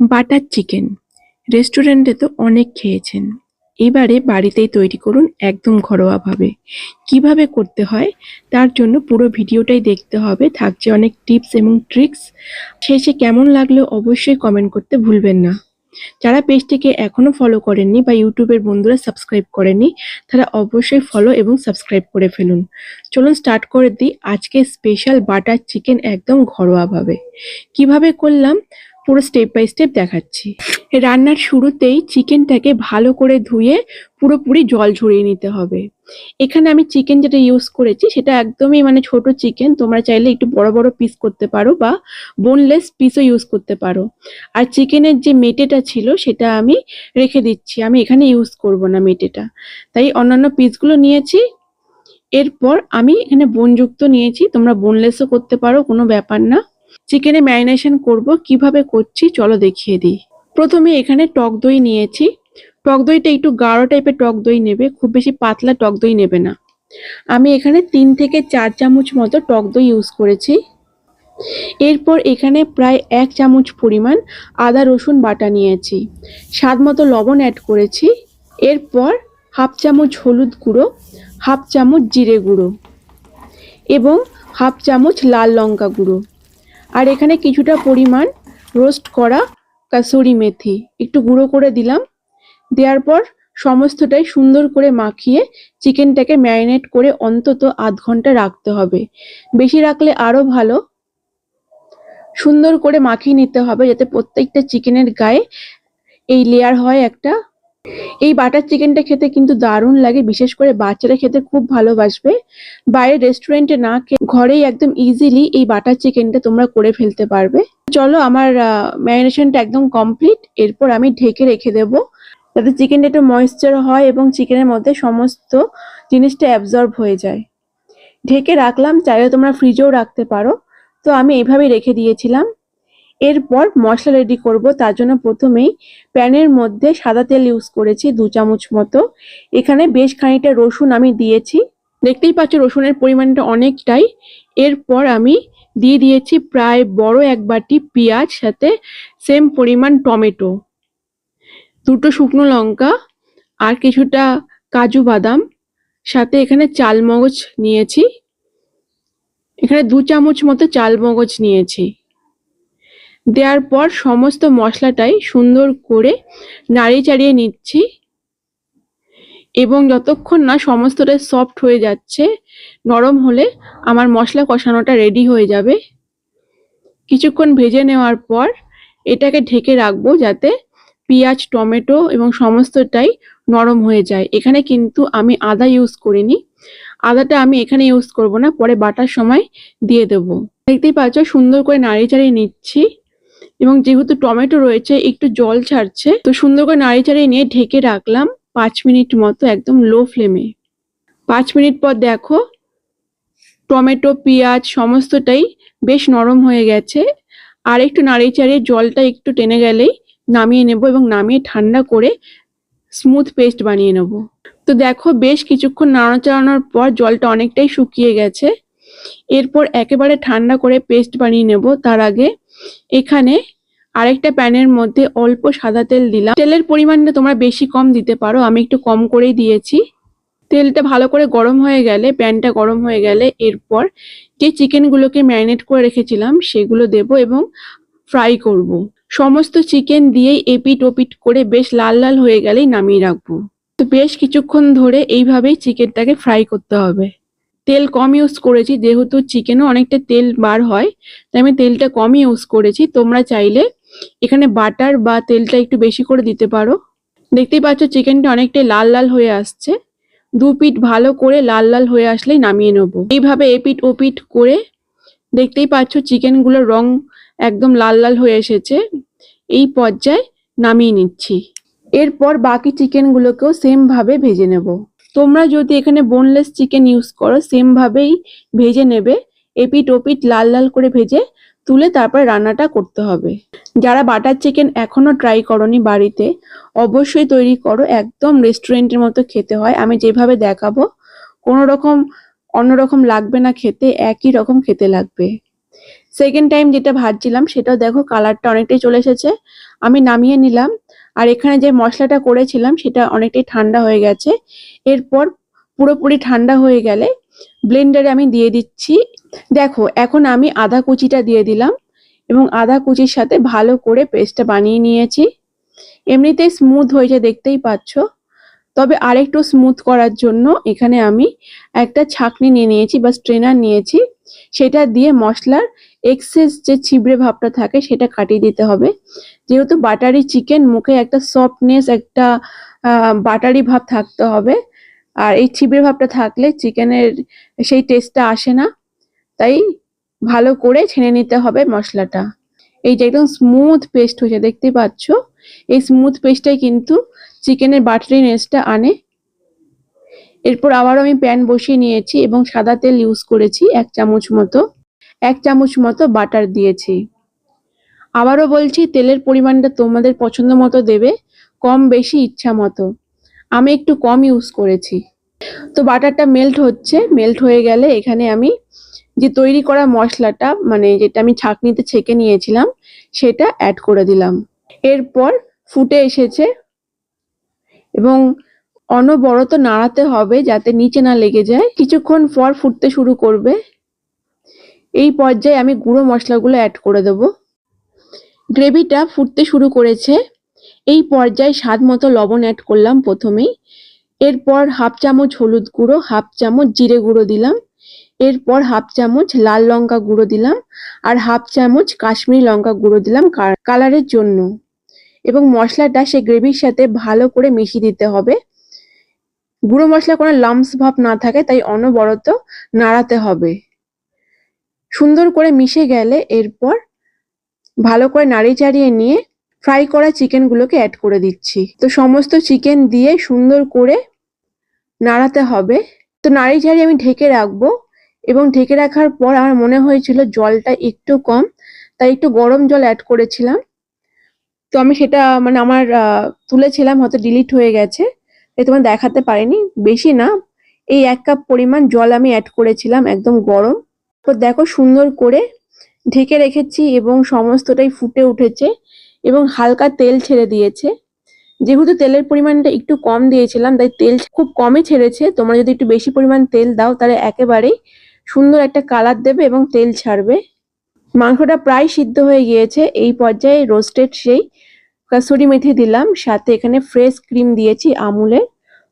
Butter chicken. রেস্টুরেন্টে তো অনেক খেয়েছেন। এবারে বাড়িতেই তৈরি করুন একদম ঘরোয়াভাবে। কীভাবে করতে হয়? তার জন্য পুরো ভিডিওটাই দেখতে হবে। থাকছে অনেক টিপস এবং ট্রিক্স। শেষে কেমন লাগল অবশ্যই কমেন্ট করতে ভুলবেন না। যারা পেজটিকে এখনও ফলো করেননি বা ইউটিউবের বন্ধুরা সাবস্ক্রাইব করেননি, তারা অবশ্যই ফলো এবং সাবস্ক্রাইব করে ফেলুন। চলুন স্টার্ট করে দিই আজকে স্পেশাল বাটার চিকেন একদম ঘরোয়াভাবে। কীভাবে করলাম? পুরো স্টেপ বাই স্টেপ দেখাচ্ছি। রান্নার শুরুতেই চিকেনটাকে ভালো করে ধুয়ে পুরোপুরি জল ঝরিয়ে নিতে হবে। এখানে আমি চিকেন যেটা ইউজ করেছি, সেটা একদমই মানে ছোট চিকেন তোমরা চাইলে একটু বড় বড় পিস করতে পারো বা বোনলেস পিসও ইউজ করতে পারো। আর চিকেনের যে মেটেটা ছিল, সেটা আমি রেখে দিচ্ছি। আমি এখানে ইউজ করব না মেটেটা। তাই অন্যান্য পিসগুলো নিয়েছি। এরপর আমি এখানে বোনযুক্ত নিয়েছি। তোমরা বোনলেসও করতে পারো, কোনো ব্যাপার না। চিকেনে ম্যারিনেশন করব, কীভাবে করছি চলো দেখিয়ে দিই। প্রথমে এখানে টক দই নিয়েছি। টক দইটা একটু গাঢ় টাইপের টক দই নেবে, খুব বেশি পাতলা টক দই নেবে না। আমি এখানে তিন থেকে চার চামচ মতো টক দই ইউজ করেছি। এরপর এখানে প্রায় এক চামচ পরিমাণ আদা, রসুন বাটা নিয়েছি। স্বাদ মতো লবণ অ্যাড করেছি। এরপর হাফ চামচ হলুদ গুঁড়ো, হাফ চামচ জিরে গুঁড়ো এবং হাফ চামচ লাল লঙ্কা গুঁড়ো। আর এখানে কিছুটা পরিমাণ রোস্ট করা কাসুরি মেথি। একটু গুঁড়ো করে দিলাম। দেওয়ার পর সমস্তটাই সুন্দর করে মাখিয়ে চিকেনটাকে ম্যারিনেট করে অন্তত আধ ঘণ্টা রাখতে হবে। বেশি রাখলে আরও ভালো। সুন্দর করে মাখিয়ে নিতে হবে যাতে প্রত্যেকটা চিকেনের গায়ে এই লেয়ার হয় একটা এই বাটার চিকেনটা খেতে কিন্তু দারুণ লাগে, বিশেষ করে বাচ্চারা খেতে খুব ভালোবাসবে। বাইরে রেস্টুরেন্টে না খেয়ে ঘরেই একদম ইজিলি এই বাটার চিকেনটা তোমরা করে ফেলতে পারবে। চলো আমার ম্যারিনেশনটা একদম কমপ্লিট এরপর আমি ঢেকে রেখে দেব। যাতে চিকেনটা একটু ময়েশ্চার হয় এবং চিকেনের মধ্যে সমস্ত জিনিসটা অ্যাবজর্ব হয়ে যায়। ঢেকে রাখলাম, চাইলে তোমরা ফ্রিজেও রাখতে পারো। তো আমি এইভাবেই রেখে দিয়েছিলাম। এরপর মশলা রেডি করব। তার জন্য প্রথমেই প্যানের মধ্যে সাদা তেল ইউজ করেছি, দু চামচ মতো। এখানে বেশ খানিকটা রসুন আমি দিয়েছি। দেখতেই পাচ্ছ রসুনের পরিমাণটা অনেকটাই। এরপর আমি দিয়ে দিয়েছি প্রায় বড় এক বাটি পেঁয়াজ, সাথে সেম পরিমাণ টমেটো। দুটো শুকনো লঙ্কা আর কিছুটা কাজু বাদাম, সাথে এখানে চালমগজ নিয়েছি। এখানে দু চামচ মতো চালমগজ নিয়েছি। দেওয়ার পর সমস্ত মশলাটাই সুন্দর করে নাড়িয়ে চাড়িয়ে নিচ্ছি। এবং যতক্ষণ না সমস্তটা সফট হয়ে যাচ্ছে, নরম হলে আমার মশলা কষানোটা রেডি হয়ে যাবে। কিছুক্ষণ ভেজে নেওয়ার পর এটাকে ঢেকে রাখব যাতে পেঁয়াজ, টমেটো এবং সমস্তটাই নরম হয়ে যায়। এখানে কিন্তু আমি আদা ইউজ করিনি। আদাটা আমি এখানে ইউজ করব না, পরে বাটার সময় দিয়ে দেবো। দেখতেই পাচ্ছ, সুন্দর করে নাড়িয়ে চাড়িয়ে নিচ্ছি। এবং যেহেতু টমেটো রয়েছে, একটু জল ছাড়ছে, তো সুন্দর করে নাড়ি চাড়িয়ে নিয়ে ঢেকে রাখলাম পাঁচ মিনিট মতো একদম লো ফ্লেমে পাঁচ মিনিট পর দেখো, টমেটো, পেঁয়াজ সমস্তটাই বেশ নরম হয়ে গেছে। আর একটু নাড়িয়ে চাড়িয়ে জলটা একটু টেনে গেলেই নামিয়ে নেব এবং নামিয়ে ঠান্ডা করে স্মুথ পেস্ট বানিয়ে নেব। তো দেখো, বেশ কিছুক্ষণ নাড়া চাড়ানোর পর জলটা অনেকটাই শুকিয়ে গেছে। এরপর একেবারে ঠান্ডা করে পেস্ট বানিয়ে নেব। তার আগে এখানে আরেকটা প্যানের মধ্যে অল্প সাদা তেল দিলাম। তেলের পরিমাণটা তোমরা বেশি কম দিতে পারো, আমি একটু কম করেই দিয়েছি। তেলটা ভালো করে গরম হয়ে গেলে, প্যানটা গরম হয়ে গেলে এরপর যে চিকেনগুলোকে ম্যারিনেট করে রেখেছিলাম, সেগুলো দেব এবং ফ্রাই করব। সমস্ত চিকেন দিয়েই এপিট ওপিট করে বেশ লাল লাল হয়ে গেলেই নামিয়ে রাখব। তো বেশ কিছুক্ষণ ধরে এইভাবেই চিকেনটাকে ফ্রাই করতে হবে। তেল কম ইউজ করেছি, যেহেতু চিকেনও অনেকটা তেল বার হয়, তাই আমি তেলটা কমই ইউজ করেছি। তোমরা চাইলে এখানে বাটার বা তেলটা একটু বেশি করে দিতে পারো। দেখতেই পাচ্ছ চিকেনটা অনেকটাই লাল লাল হয়ে আসছে। দু পিঠ ভালো করে লাল লাল হয়ে আসলেই নামিয়ে নেব। এইভাবে এপিট ওপিট করে দেখতেই পাচ্ছ চিকেনগুলোর রং একদম লাল লাল হয়ে এসেছে। এই পর্যায়ে নামিয়ে নিচ্ছি। এরপর বাকি চিকেনগুলোকেও সেম ভাবে ভেজে নেব। তোমরা যদি এখানে বোনলেস চিকেন ইউজ করো সেম ভাবেই ভেজে নেবে, এপিট ওপিট লাল লাল করে ভেজে তুলে তারপর রান্নাটা করতে হবে। যারা বাটার চিকেন এখনও ট্রাই করনি বাড়িতে, অবশ্যই তৈরি করো, একদম রেস্টুরেন্টের মতো খেতে হয়। আমি যেভাবে দেখাবো কোনো রকম অন্যরকম লাগবে না খেতে, একই রকম খেতে লাগবে। সেকেন্ড টাইম যেটা ভাজছিলাম, সেটাও দেখো কালারটা অনেকটাই চলে এসেছে। আমি নামিয়ে নিলাম আর এখানে যে মশলাটা করেছিলাম, সেটা অনেকটাই ঠান্ডা হয়ে গেছে। এরপর পুরোপুরি ঠান্ডা হয়ে গেলে ব্লেন্ডারে আমি দিয়ে দিচ্ছি। দেখো, এখন আমি আদা কুচিটা দিয়ে দিলাম এবং আদা কুচির সাথে ভালো করে পেস্টটা বানিয়ে নিয়েছি। এমনিতেই স্মুথ হয়েছে, দেখতেই পাচ্ছ। তবে আরেকটু স্মুথ করার জন্য এখানে আমি একটা ছাঁকনি নিয়ে নিয়েছি বা স্ট্রেনার নিয়েছি। সেটা দিয়ে মশলার এক্সেস যে ছিবড়ে ভাবটা থাকে, সেটা কাটিয়ে দিতে হবে। যেহেতু বাটারি চিকেন মুখে একটা সফটনেস একটা বাটারি ভাব থাকতে হবে। আর এই ছিবড়ে ভাবটা থাকলে চিকেনের সেই টেস্টটা আসে না। তাই ভালো করে ছেনে নিতে হবে মশলাটা। এই যে একদম স্মুথ পেস্ট হয়েছে দেখতে পাচ্ছ? এই স্মুথ পেস্টটাই কিন্তু চিকেনের বাটারি নেসটা আনে। এরপর আবারও আমি প্যান বসিয়ে নিয়েছি এবং সাদা তেল ইউজ করেছি, এক চামচ মতো। এক চামচ মতো বাটার দিয়েছি। আবারও বলছি, তেলের পরিমাণটা তোমাদের পছন্দ মতো দেবে, কম বেশি ইচ্ছা মতো। আমি একটু কম ইউজ করেছি। তো বাটারটা মেল্ট হচ্ছে মেল্ট হয়ে গেলে এখানে আমি যে তৈরি করা মশলাটা মানে যেটা আমি ছাঁকনিতে ছেঁকে নিয়েছিলাম, সেটা অ্যাড করে দিলাম। এরপর ফুটে এসেছে এবং অনবরত নাড়াতে হবে যাতে নিচে না লেগে যায়। কিছুক্ষণ পর ফুটতে শুরু করবে। এই পর্যায়ে আমি গুঁড়ো মশলাগুলো অ্যাড করে দেব। গ্রেভিটা ফুটতে শুরু করেছে। এই পর্যায়ে স্বাদ মতো লবণ অ্যাড করলাম প্রথমেই। এরপর হাফ চামচ হলুদ গুঁড়ো, হাফ চামচ জিরে গুঁড়ো দিলাম। এরপর হাফ চামচ লাল লঙ্কা গুঁড়ো দিলাম আর হাফ চামচ কাশ্মীরি লঙ্কা গুঁড়ো দিলাম কালারের জন্য। এবং মশলাটা সে গ্রেভির সাথে ভালো করে মিশিয়ে দিতে হবে। গুঁড়ো মশলা কোনো লাম্পস ভাব না থাকে, তাই অনবরত নাড়াতে হবে। সুন্দর করে মিশে গেলে এরপর ভালো করে নাড়ি চাড়িয়ে নিয়ে ফ্রাই করা চিকেনগুলোকে অ্যাড করে দিচ্ছি। তো সমস্ত চিকেন দিয়ে সুন্দর করে নাড়াতে হবে। তো নাড়ি চাড়িয়ে আমি ঢেকে রাখব এবং ঢেকে রাখার পর আমার মনে হয়েছিল জলটা একটু কম, তাই একটু গরম জল অ্যাড করেছিলাম। তো আমি সেটা মানে আমার তুলেছিলাম, হয়তো ডিলিট হয়ে গেছে, তাই তোমার দেখাতে পারিনি। বেশি না, এই এক কাপ পরিমাণ জল আমি অ্যাড করেছিলাম, একদম গরম। তো দেখো সুন্দর করে ঢেকে রেখেছি এবং সমস্তটাই ফুটে উঠেছে এবং হালকা তেল ছেড়ে দিয়েছে। যেহেতু তেলের পরিমাণটা একটু কম দিয়েছিলাম, তাই তেল খুব কমই ছেড়েছে। তোমরা যদি একটু বেশি পরিমাণ তেল দাও, তাহলে একেবারেই সুন্দর একটা কালার দেবে এবং তেল ছাড়বে। মাংসটা প্রায় সিদ্ধ হয়ে গিয়েছে। এই পর্যায়ে রোস্টেড সেই কাসুরি মেথি দিলাম। সাথে এখানে ফ্রেশ ক্রিম দিয়েছি আমুলের।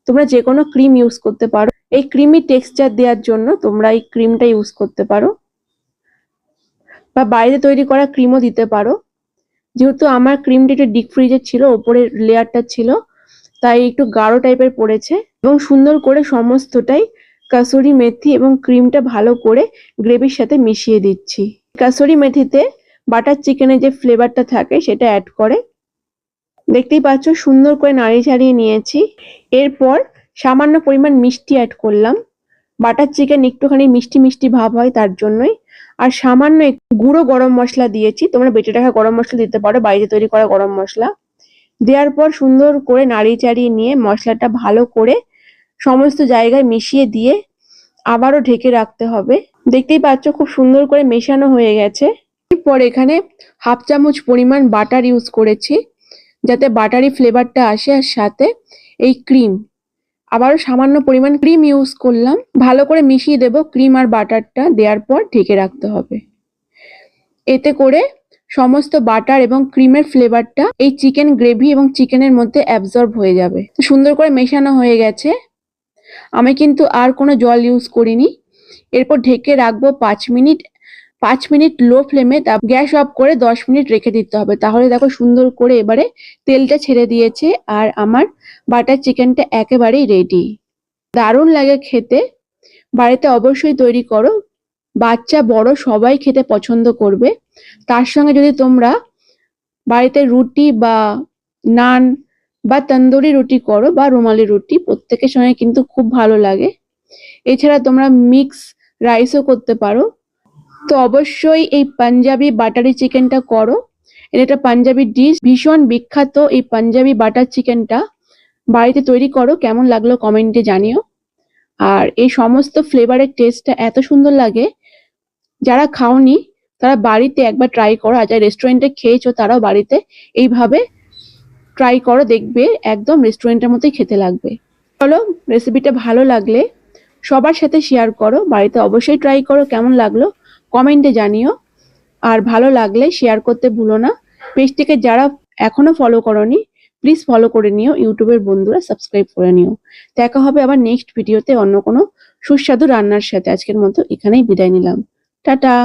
তোমরা যে কোনো ক্রিম ইউজ করতে পারো। এই ক্রিমি টেক্সচার দেওয়ার জন্য তোমরা এই ক্রিমটা ইউজ করতে পারো। বা বাইরে তৈরি করা ক্রিমও দিতে পারো। যেহেতু আমার ক্রিমটা একটু ডিপ ফ্রিজের ছিল, ওপরের লেয়ারটা ছিল, তাই একটু গাঢ় টাইপের পড়েছে এবং সুন্দর করে সমস্তটাই কাসুরি মেথি এবং ক্রিমটা ভালো করে গ্রেভির সাথে মিশিয়ে দিচ্ছি। কাসুরি মেথিতে বাটার চিকেনের যে ফ্লেভারটা থাকে, সেটা অ্যাড করে। দেখতেই পাচ্ছ, সুন্দর করে নাড়িয়ে ছাড়িয়ে নিয়েছি। এরপর সামান্য পরিমাণ মিষ্টি অ্যাড করলাম। বাটার চিকেন একটুখানি মিষ্টি মিষ্টি ভাব হয় তার জন্যই। আর সামান্য গুঁড়ো গরম মশলা দিয়েছি। তোমরা বেটে রাখা গরম মশলা দিতে পারো, বাড়িতে তৈরি করা গরম মশলা। দেওয়ার পর সুন্দর করে নাড়িয়ে চাড়িয়ে নিয়ে মশলাটা ভালো করে সমস্ত জায়গায় মিশিয়ে দিয়ে আবারও ঢেকে রাখতে হবে। দেখতেই পাচ্ছ খুব সুন্দর করে মেশানো হয়ে গেছে। এরপর এখানে হাফ চামচ পরিমাণ বাটার ইউজ করেছি, যাতে বাটারি ফ্লেভারটা আসে আর সাথে এই ক্রিম আবারও সামান্য পরিমাণ ক্রিম ইউজ করলাম। ভালো করে মিশিয়ে দেব ক্রিম আর বাটারটা দেওয়ার পর ঢেকে রাখতে হবে। এতে করে সমস্ত বাটার এবং ক্রিমের ফ্লেভারটা এই চিকেন গ্রেভি এবং চিকেনের মধ্যে অ্যাবজর্ব হয়ে যাবে। সুন্দর করে মেশানো হয়ে গেছে। আমি কিন্তু আর কোনো জল ইউজ করিনি। এরপর ঢেকে রাখব পাঁচ মিনিট পাঁচ মিনিট লো ফ্লেমে গ্যাস অফ করে দশ মিনিট রেখে দিতে হবে। তাহলে দেখো সুন্দর করে এবারে তেলটা ছেড়ে দিয়েছে আর আমার বাটার চিকেনটা একেবারেই রেডি দারুণ লাগে খেতে। বাড়িতে অবশ্যই তৈরি করো। বাচ্চা, বড় সবাই খেতে পছন্দ করবে। তার সঙ্গে যদি তোমরা বাড়িতে রুটি বা নান বা তন্দুরি রুটি করো বা রুমালি রুটি, প্রত্যেকের সঙ্গে কিন্তু খুব ভালো লাগে। এছাড়া তোমরা মিক্স রাইসও করতে পারো। তো অবশ্যই এই পাঞ্জাবি বাটারি চিকেনটা করো। এটা একটা পাঞ্জাবি ডিশ ভীষণ বিখ্যাত এই পাঞ্জাবি বাটার চিকেনটা। বাড়িতে তৈরি করো, কেমন লাগল কমেন্টে জানিও। আর এই সমস্ত ফ্লেভারের টেস্টটা এত সুন্দর লাগে, যারা খাওনি, তারা বাড়িতে একবার ট্রাই করো। আর যারা রেস্টুরেন্টে খেয়েছো, তারাও বাড়িতে এইভাবে ট্রাই করো, দেখবে একদম রেস্টুরেন্টের মতোই খেতে লাগবে। চলো রেসিপিটা ভালো লাগলে সবার সাথে শেয়ার করো। বাড়িতে অবশ্যই ট্রাই করো, কেমন লাগল কমেন্টে জানিও। আর ভালো লাগলে শেয়ার করতে ভুলো না। পেজটিকে যারা এখনও ফলো করনি প্লিজ ফলো করে নিও। ইউটিউবের বন্ধুরা সাবস্ক্রাইব করে নিও। দেখা হবে আবার নেক্সট ভিডিওতে অন্য কোনো সুস্বাদু রান্নার সাথে। আজকের মতো এখানেই বিদায় নিলাম। টাটা!